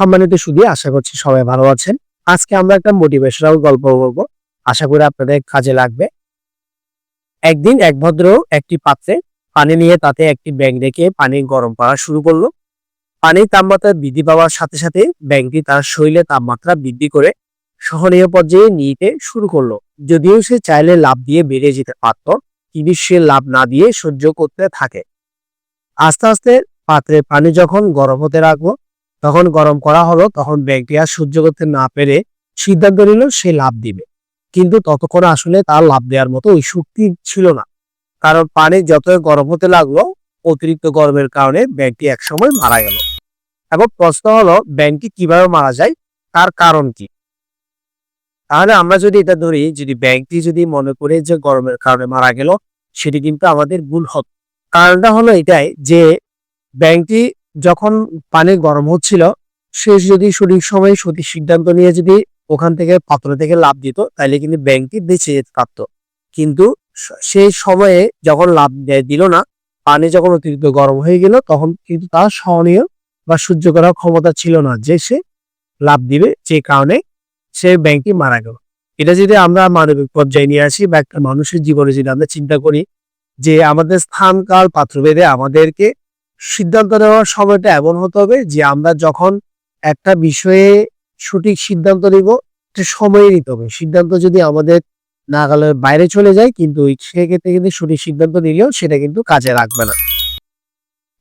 সম্মানিত সুদী আশা করছি সবাই ভালো আছেন। আজকে আমরা একটা মোটিভেশনাল গল্প বলব। আশা করি আপনাদের কাজে লাগবে। একদিন এক ভদ্র একটি পাত্রে পানি নিয়ে তাতে একটি ব্যাং রেখে পানি গরম করা শুরু করল। পানির তাপমাত্রা বৃদ্ধি পাওয়ার সাথে সাথে ব্যাংকটি তার শরীরে তাপমাত্রা বৃদ্ধি করে সহনীয় পর্যায়ে নিতে শুরু করল। যদিও সে চাইলে লাভ দিয়ে বেড়ে যেতে পারত, কিন্তু সে লাভ না দিয়ে সহ্য করতে থাকে। আস্তে আস্তে পাত্রে পানি যখন গরম হতে রাখব তখন গরম করা হলো, তখন ব্যাংকটি আর সহ্য করতে না পেরে সিদ্ধান্ত নিল সে লাভ দিবে। কিন্তু ততক্ষণ আসলে তার লাভ দেওয়ার মতো ওই শক্তি ছিল না। কারণ পানি যতই গরম হতে লাগল, অতিরিক্ত গরমের কারণে ব্যাংকটি একসময় মারা গেল। এবং প্রশ্ন হলো, ব্যাংকটি কীভাবে মারা যায়? তার কারণ কি? তাহলে আমরা যদি এটা ধরি, যদি ব্যাংকটি যদি মনে করে যে গরমের কারণে মারা গেল, সেটি কিন্তু আমাদের ভুল হত। কারণটা হলো এটাই যে ব্যাংকটি যখন পানি গরম হচ্ছিল, সে যদি সঠিক সময়ে সঠিক সিদ্ধান্ত নিয়ে যদি ওখান থেকে পাত্র থেকে লাভ দিত তাহলে কিন্তু ব্যাংকটি বেঁচে যেতে পারত। কিন্তু সেই সময়ে যখন লাভ দিল না, পানি যখন অতিরিক্ত গরম হয়ে গেল, তখন কিন্তু তার সহনীয় বা সহ্য করার ক্ষমতা ছিল না যে সে লাভ দিবে, যে কারণে সে ব্যাংকটি মারা গেল। এটা যদি আমরা মানবিক পর্যায়ে নিয়ে আসি বা একটা মানুষের জীবনে যদি আমরা চিন্তা করি যে আমাদের স্থান কাল পাত্রভেদে আমাদেরকে সিদ্ধান্ত নেওয়ার সময়টা এমন হতে হবে যে আমরা যখন একটা বিষয়ে সঠিক সিদ্ধান্ত নিব, একটা সময় নিতে হবে। সিদ্ধান্ত যদি আমাদের নাগালের বাইরে চলে যায়, কিন্তু সেক্ষেত্রে কিন্তু সঠিক সিদ্ধান্ত নিলেও সেটা কিন্তু কাজে লাগবে না।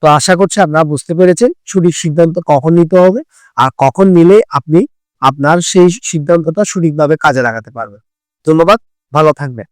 তো আশা করছি আপনারা বুঝতে পেরেছেন সঠিক সিদ্ধান্ত কখন নিতে হবে আর কখন নিলে আপনি আপনার সেই সিদ্ধান্তটা সঠিকভাবে কাজে লাগাতে পারবেন। ধন্যবাদ, ভালো থাকবেন।